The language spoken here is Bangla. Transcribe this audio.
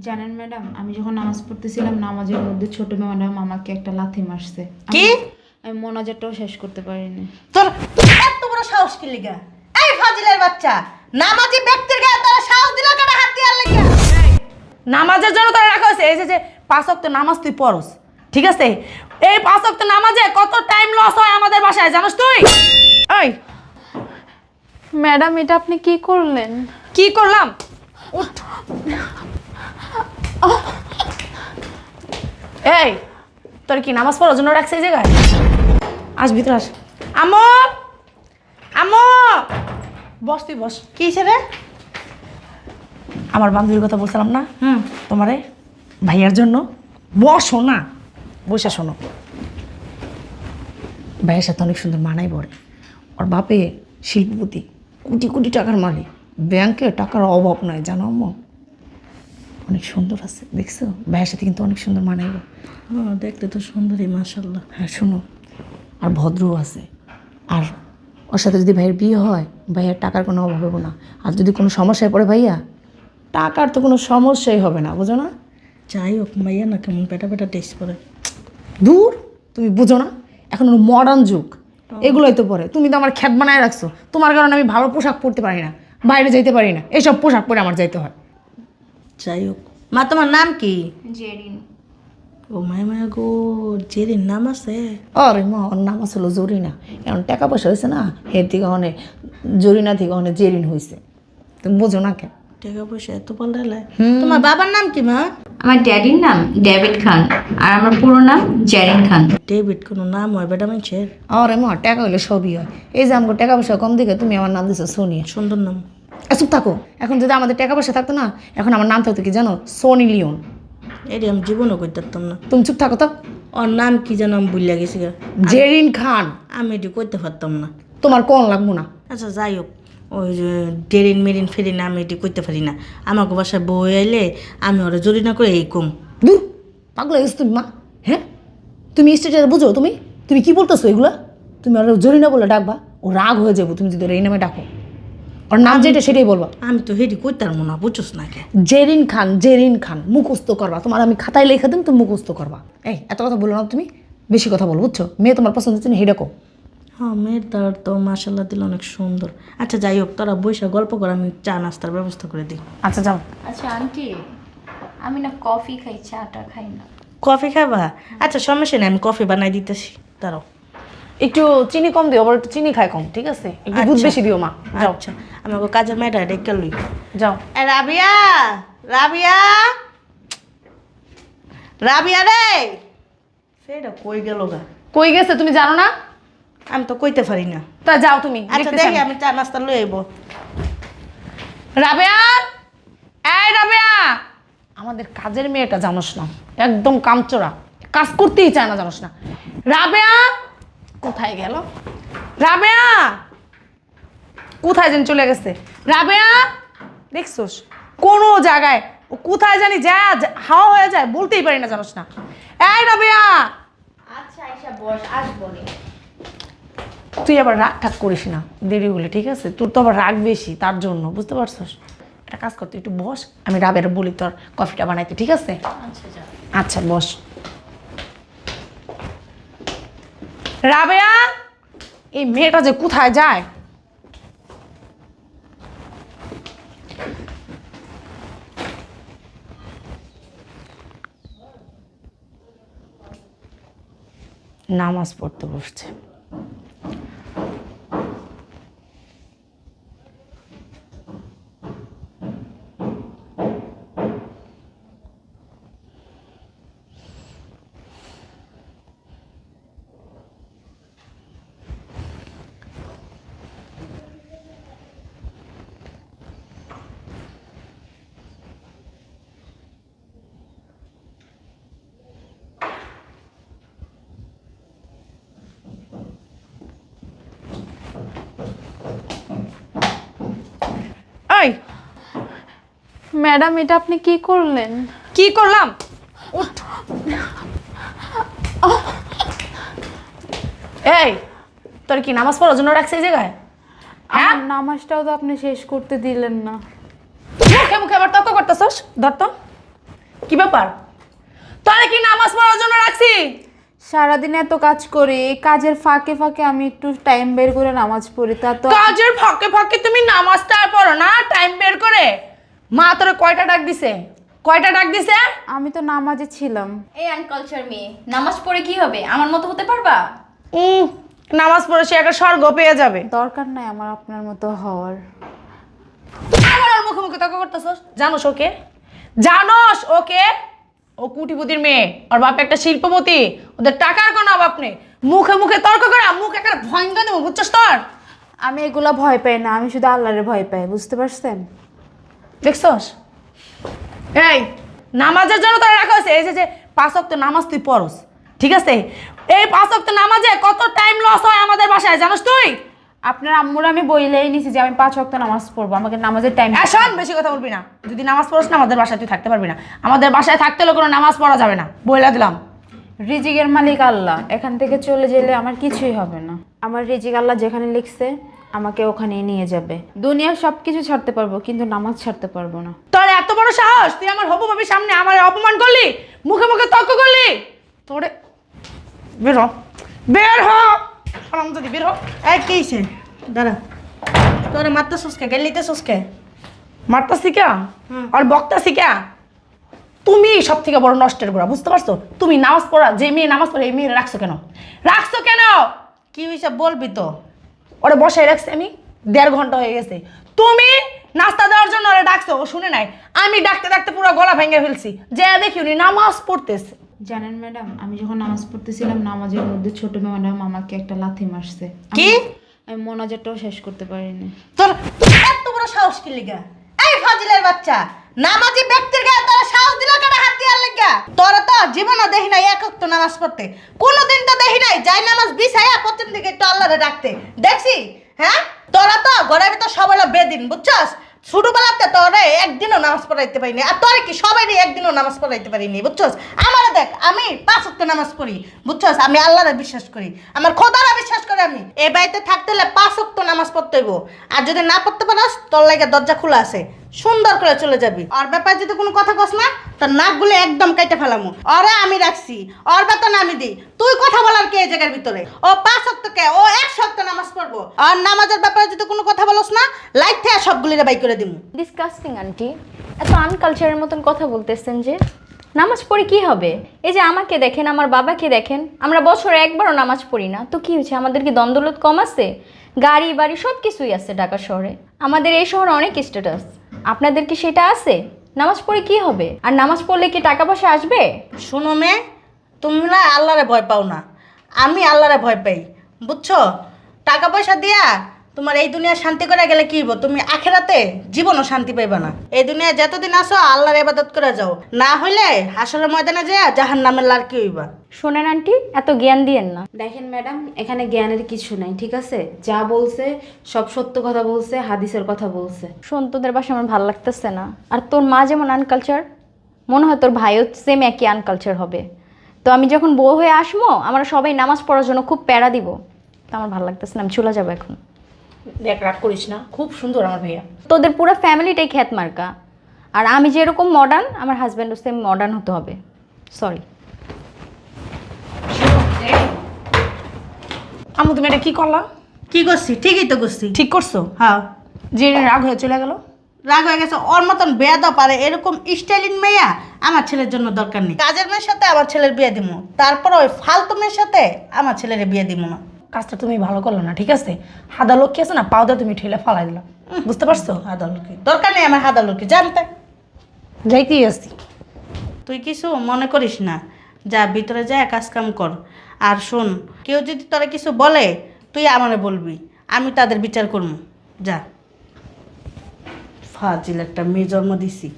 জানেন ম্যাডাম আমি যখন নামাজ পড়তেছিলাম নামাজের মধ্যে ছোট ম্যাডাম আমাকে একটা লাথি মারছে। কি? আমি- মোনাজারটাও শেষ করতে পারিনি। তোর এত বড় সাহস কি লিগা? এই ফাজিলের বাচ্চা নামাজি ব্যক্তির গায়ে তোরা সাহস দিলা কেন হাত লিগা? নামাজের জন্য তোরা রাখা হয়েছে। এই যে যে পাঁচ ওয়াক্ত নামাজ তুই পড়স ঠিক আছে? এই পাঁচ ওয়াক্ত নামাজে কত টাইম লস হয় আমাদের বাসায় জানিস তুই? এই। ম্যাডাম এটা আপনি কি করলেন? কি করলাম? উঠ। এই তোর কি নামাজ পড়ার জন্য রাখছে এই জায়গায়? আস ভিতরে আস। আমো আমো বস তুই বস। কি রে? আমার বান্ধবীর কথা বলছিলাম না? হুম। তোমারে ভাইয়ার জন্য? বসো না। বসে শোনো। ভাইয়ের সাথে অনেক সুন্দর মানাই পড়ে ওর বাপে শিল্পপতি। কোটি কোটি টাকার মালিক। ব্যাংকে টাকার অভাব নয় জানো আম্মু? অনেক সুন্দর আছে দেখছ? ভাইয়ের সাথে কিন্তু অনেক সুন্দর মানাইব। হ্যাঁ দেখতে তো সুন্দরী মাশাল্লাহ হ্যাঁ শোনো আর ভদ্রও আছে। আর ওর সাথে যদি ভাইয়ের বিয়ে হয় ভাইয়ের টাকার কোনো অভাব হবে না। আর যদি কোনো সমস্যায় পড়ে ভাইয়া টাকার তো কোনো সমস্যাই হবে না বুঝো না? যাই হোক মাইয়া না কেমন পেটা পেটা টেস্ট করে দূর তুমি বুঝো না? এখন মডার্ন যুগ। এগুলোই তো পরে। তুমি তো আমার খ্যাত বানায় রাখছো। তোমার কারণে আমি ভালো পোশাক পরতে পারি না বাইরে যাইতে পারি না। এইসব পোশাক পরে আমার যাইতে হয়। যাই হোক। মা তোমার নাম কি? জেরিন। ও মায়া মায়া গো জেরির নাম আছে? আরে মা ওর নাম আসলে জরিনা। এখন টাকা পয়সা হয়েছে না এর থেকে অনেক জরিনা থেকে অনেক জেরিন হয়েছে। তুমি বোঝো না কেন? টাকা পয়সা এত পাল্টালে? তোমার বাবার নাম কি মা? আমার ড্যাডির নাম ডেভিড খান আর আমার পুরো নাম জেরিন খান। ডেভিড কোনো নাম হয় বেটা মানুষের? আরে মা টাকা হইলে সবই হয়। এই যে আমাকে টাকা পয়সা কম দেখে তুমি আমার নাম দিছো সোনিয়া সুন্দর নাম। চুপ থাকো। এখন যদি আমাদের টাকা পয়সা থাকতো না এখন আমার নাম থাকতো কি জানো? Sunny Leone. এটি আমি জীবনও করতে পারতাম না। তুমি চুপ থাকো তো। ওর নাম কি যেন আমি ভুলিয়া গেছি গা। জেরিন খান। আমি এটি করতে পারতাম না। তোমার কোন লাগবো না। আচ্ছা যাই হোক। ওই যে ডেরিন মেরিন ফেরিন আমি এটি করতে পারি না। আমাকে বাসায় বই আইলে আমি ওরা জরি না করে এই কম। দূর পাগল হয়ে গেছো তুমি মা। হ্যাঁ? তুমি স্টেটাস বুঝো তুমি? তুমি কি বলতেছো এগুলা? তুমি আর জরিনা বলে ডাকবা ও রাগ হয়ে যাব। তুমি যদি ওরা এই নামে ডাকো। ওর নাম যেটা সেটাই বলবা। আমি তো হেডি করতে পারব না বুঝছোস না কে? জেরিন খান জেরিন খান মুখস্থ করবা। তোমার আমি খাতায় লেখা দিন তুমি মুখস্থ করবা। এই এত কথা বলো না তুমি বেশি কথা বলো বুঝছ? মেয়ে তোমার পছন্দ হচ্ছে না হেডে কো হ্যাঁ মেয়ের তার তো মাসাল্লাহ দিল অনেক সুন্দর। আচ্ছা যাই হোক তোরা বৈশা গল্প করে আমি চা নাস্তার ব্যবস্থা করে দিই। আচ্ছা যাও। আচ্ছা আন্টি আমি না কফি খাই চাটা খাই না। কফি খাবা? আচ্ছা সমস্যা নেই আমি কফি বানাই দিতেছি। দাঁড়াও। একটু চিনি কম দিও আবার একটু চিনি খায় কম ঠিক আছে? একটু দুধ আচ্ছা। বেশি দিও মা। যাও। আচ্ছা। আমাকে কাজের মেয়েটা ডেকে লই। যাও। এ রাবিয়া রাবিয়া। রাবিয়া রে। সেটা কই গেল গা? কই গেছে তুমি জানো না? আমি তো কইতে পারি না। তা যাও তুমি আচ্ছা দেখি আমি। আমি চা নাস্তা লই আইব। রাবেয়া! এই রাবেয়া! আমাদের কাজের মেয়েটা জানোস না একদম কামচোরা। কাজ করতেই চায় না জানোস না। রাবেয়া! কোথায় গেল? রাবেয়া! কোথায় যেন চলে গেছে? রাবেয়া! দেখছোস কোনো জায়গায় ও কোথায় জানি যা হাওয়া হয়ে যায় বলতেই পারি না জানোস না। এই রাবেয়া! আচ্ছা আইসা বস আসব তুই আবার রাগ ঠাক করিস না দেরি হলে ঠিক আছে? তোর তো আবার রাগ বেশি তার জন্য বুঝতে পারছস? একটা কাজ করতে একটু বস আমি রাবের বলি তোর কফিটা বানাইতে ঠিক আছে? আচ্ছা আচ্ছা বস। রাবেয়া এই মেয়েটা যে কোথায় যায়? নামাজ পড়তে বসছে এই ম্যাডাম এটা আপনি কি করলেন? কি করলাম? এই তোর কি নামাজ পড়ার জন্য রাখছে এই জায়গায়? হ্যাঁ? আমার নামাজটাও তো আপনি শেষ করতে দিলেন না। মুখে মুখে আবার তর্ক করতেছস? ধর তো। কি ব্যাপার? তোরে কি নামাজ পড়ার জন্য রাখছি? সারাদিন এত কাজ করি এই কাজের ফাঁকে ফাঁকে আমি একটু টাইম বের করে নামাজ পড়ি তা তো কাজের ফাঁকে ফাঁকে তুমি নামাজটা আর পড়ো না টাইম বের করে? মা তোরে কয়টা ডাক দিছে? কয়টা ডাক দিছে? আমি তো নামাজে ছিলাম। এই আনকালচার মেয়ে নামাজ পড়ে কি হবে? আমার মতো হতে পারবা? উম, নামাজ পড়ে সে একটা স্বর্গ পেয়ে যাবে। দরকার নাই আমার আপনার মতো হওয়ার। আবার ওর মুখে মুখে তর্ক করতেছস? জানোস ওকে? জানোস ওকে? ও কুটিপুতির মেয়ে ওর বাপ একটা শিল্পপতি। ওদের টাকার কোনো অভাব নেই। মুখে মুখে তর্ক করা মুখ একটা ভয়ঙ্কর দেবো বুঝছস তোর? আমি এগুলা ভয় পাই না আমি শুধু আল্লাহরে ভয় পাই বুঝতে পারছেন? দেখছস? এই নামাজের জন্য তোরা রাখা হয়েছে। এই যে যে পাঁচ ওয়াক্ত নামাজ তুই পড়স ঠিক আছে? এই পাঁচ ওয়াক্ত নামাজে কত টাইম লস হয় আমাদের বাসায় জানোস তুই? আপনার আম্মুর আমি বইলেই নিছি যে আমি পাঁচ ওয়াক্ত নামাজ পড়ব আমাকে নামাজের টাইম শোন বেশি কথা বলবি না। যদি নামাজ পড়স না আমাদের বাসায় তুই থাকতে পারবি না। আমাদের বাসায় থাকতে হলে কোনো নামাজ পড়া যাবে না। বইলা দিলাম। রিজিকের মালিক আল্লাহ এখান থেকে চলে গেলে আমার কিছুই হবে না। আমার রিজিক আল্লাহ যেখানে লিখছে আমাকে ওখানেই নিয়ে যাবে। দুনিয়ার সব কিছু ছাড়তে পারব কিন্তু নামাজ ছাড়তে পারব না। তোর এত বড় সাহস? তুই আমার হবু ভাবির সামনে আমার অপমান করলি? মুখে মুখে তর্ক করলি? তোরে বের হ। বের হ! যদি বের হ। এই কি হইছে দাঁড়া। তোরে মারতে সুস্কে গেলিতে সুস্কে মারতা শিখা আর বক্তা শিখা তুমি সব থেকে বড় নষ্টের গোড়া বুঝতে পারছ? তুমি নামাজ পড়া যে মেয়ে নামাজ পড়ে এই মেয়ে রাখছো কেন? রাখছো কেন? কি হইছে বলবি তো? ওরে বসায় রাখছি আমি দেড় ঘণ্টা হয়ে গেছে। তুমি নাস্তা দেওয়ার জন্য ওরা ডাকছো ও শুনে নাই। আমি ডাকতে ডাকতে পুরো গলা ভেঙে ফেলছি। যে দেখি উনি নামাজ পড়তেছে। জানেন ম্যাডাম আমি যখন নামাজ পড়তেছিলাম নামাজের মধ্যে ছোট ম্যাডাম আমাকে একটা লাথি মারছে। কি? আমি মোনাজারটাও শেষ করতে পারিনি। তোর এত বড় সাহস কি লিগা? এই ফাজিলের বাচ্চা! নামাজি ব্যক্তির গায়ে তোরা সাহস দিল কেন হাত দিয়ার লিগা? তোরা তো জীবনও দেখি নাই, এক তো নামাজ পড়তে। কোনোদিন তো দেখি নাই, যাই নামাজ বিছাইয়া পশ্চিম দিকে একটু আল্লাহরে ডাকতে। দেখছি হ্যাঁ? তোরা তো ঘরের ভিতর সবাই বেদিন, বুঝছস? ছোটবেলাতে তোরে একদিনও নামাজ পড়াইতে পারিনি, আর তোরে কি সবাই একদিনও নামাজ পড়াইতে পারিনি, বুঝছস? আমার দেখ, আমি পাঁচ ওয়াক্ত নামাজ পড়ি, বুঝছস? আমি আল্লাহরে বিশ্বাস করি, আমার খোদারা বিশ্বাস করে আমি। এই বাড়িতে থাকতে হলে পাঁচ ওয়াক্ত নামাজ পড়তে হইব। আর যদি না পড়তে পারস, তোর লাগে দরজা খোলা আছে। সুন্দর করে চলে যাবি। আর ব্যাপারে যদি কোনো কথা কস না, তোর নাকগুলো একদম কেটে ফেলামু। অরে আমি রাখছি। ওর বেতন আমি দিই। তুই কথা বলার কে এই জায়গার ভিতরে? ও পাঁচ ওয়াক্ত কে? ও এক সপ্ত নামাজ পড়ব। আর নামাজের ব্যাপারে যদি কোনো কথা বলস না, লাইট থেকে সবগুলিরে বাই করে দিমু। Disgusting aunty. এত আনকালচারের মতন কথা বলতেছেন যে, নামাজ পড়ে কি হবে? এই যে আমাকে দেখেন, আমার বাবাকে দেখেন, আমরা বছরে একবারও নামাজ পড়ি না। তো কি হয়েছে? আমাদের কি দ্বন্দ্বলত কম আছে? গাড়ি, বাড়ি সব কিছুই আছে ঢাকা শহরে। আমাদের এই শহরে অনেক স্ট্যাটাস আপনাদের কি সেটা আছে? নামাজ পড়ে কি হবে? আর নামাজ পড়লে কি টাকা পয়সা আসবে? শোনো মে তোমরা আল্লাহরে ভয় পাও না। আমি আল্লাহরে ভয় পাই, বুঝছ? টাকা পয়সা দিয়া তোমার এই দুনিয়া শান্তি করে গেলে কি হইব? তুমি আখেরাতে জীবনও শান্তি পাইবে না। এই দুনিয়া যতদিন আসো আল্লাহর ইবাদত করে যাও। না হইলে হাসরের ময়দানে যা জাহান নামের লার কি হইবা? শোনেন আন্টি এত জ্ঞান দিয়েন না। দেখেন ম্যাডাম এখানে জ্ঞানের কিছু নাই ঠিক আছে? যা বলছে সব সত্য কথা বলছে হাদিসের কথা বলছে। শোন তোদের বাসা আমার ভালো লাগতেছে না। আর তোর মা যেমন আনকালচার মনে হয় তোর ভাইও সেম একই আনকালচার হবে। তো আমি যখন বউ হয়ে আসব আমরা সবাই নামাজ পড়ার জন্য খুব প্যারা দিব। তো আমার ভালো লাগতেছে না আমি চলে যাব এখন। দেখ রাগ করিস না। খুব সুন্দর আমার ভাইয়া। তোদের পুরো ফ্যামিলিটাই খ্যাত মার্কা আর আমি যেরকম মডার্ন আমার হাজব্যান্ডও সেম মডার্ন হতে হবে। সরি আমু তুমি এটা কি করলা? কি করছি? ঠিকই তো করছি। ঠিক করছ? হ্যাঁ। যে রাগ হয়ে চলে গেল? রাগ হয়ে গেছে ওর মতন বেয়াদা পারে এরকম স্টাইলিন মেয়া আমার ছেলের জন্য দরকার নেই। কাজের মেয়ের সাথে আমার ছেলের বিয়ে দিব তারপর ওই ফালতু মেয়ের সাথে আমার ছেলের বিয়ে দিব না। কাজটা তুমি ভালো করল না ঠিক আছে? হাদা লক্ষ্মী আছে না পাউদা তুমি ঠেলে ফালাই দিলাম বুঝতে পারছ? হাদা হাদালুকি দরকার নেই আমার হাদা হাদালুকি জানতে যাইতেই আসছি। তুই কিছু মনে করিস না যা ভিতরে যা কাজ কাম কর। আর শোন কেউ যদি তোরা কিছু বলে তুই আমারে বলবি আমি তাদের বিচার করব। যা। ফাজিল একটা মেয়ে জন্ম দিছি।